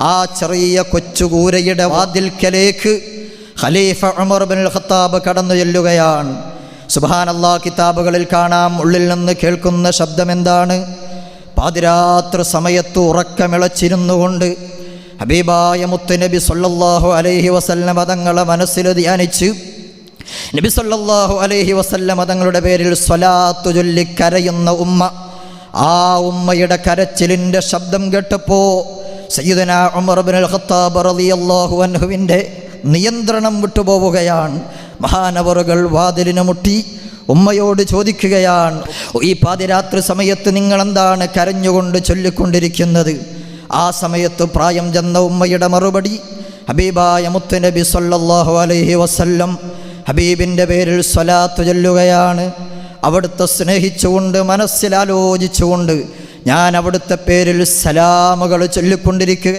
ആ ചെറിയ കൊച്ചുകൂരയുടെ വാതിൽക്കലേക്ക് ഖലീഫ ഉമർ ബിൻ ഖത്താബ് കടന്നു ചെല്ലുകയാണ്. സുബാനല്ലാ കിതാബുകളിൽ കാണാം. ഉള്ളിൽ നിന്ന് കേൾക്കുന്ന ശബ്ദം എന്താണ് പാതിരാത്രി സമയത്ത് ഉറക്കമിളച്ചിരുന്നുകൊണ്ട് ഹബീബായ മുത്തുനബി സൊല്ലാഹു അലൈഹി വസല്ലം തങ്ങളെ മനസ്സിൽ ധ്യാനിച്ച്. നബി സൊല്ലാഹു അലൈഹി വസല്ലം തങ്ങളുടെ പേരിൽ സ്വലാത്തു ചൊല്ലി കരയുന്ന ഉമ്മ ആ ഉമ്മയുടെ കരച്ചിലിന്റെ ശബ്ദം കേട്ടപ്പോൾ സയ്യിദന ഉമർ ബിൻ ഖത്താബ് റളിയല്ലാഹു അൻഹുവിന്റെ നിയന്ത്രണം വിട്ടുപോവുകയാണ്. മഹാനവറുകൾ വാതിലിന് മുട്ടി ഉമ്മയോട് ചോദിക്കുകയാണ് ഈ പാതിരാത്രി സമയത്ത് നിങ്ങൾ എന്താണ് കരഞ്ഞുകൊണ്ട് ചൊല്ലിക്കൊണ്ടിരിക്കുന്നത്? ആ സമയത്ത് പ്രായം ചെന്ന ഉമ്മയുടെ മറുപടി ഹബീബായ മുത്തുനബി സല്ലല്ലാഹു അലൈഹി വസല്ലം ഹബീബിന്റെ പേരിൽ സ്വലാത്ത് ചൊല്ലുകയാണ്. അവിടുത്തെ സ്നേഹിച്ചുകൊണ്ട് മനസ്സിലാലോചിച്ചുകൊണ്ട് ഞാൻ അവിടുത്തെ പേരിൽ സലാമുകൾ ചൊല്ലിക്കൊണ്ടിരിക്കുക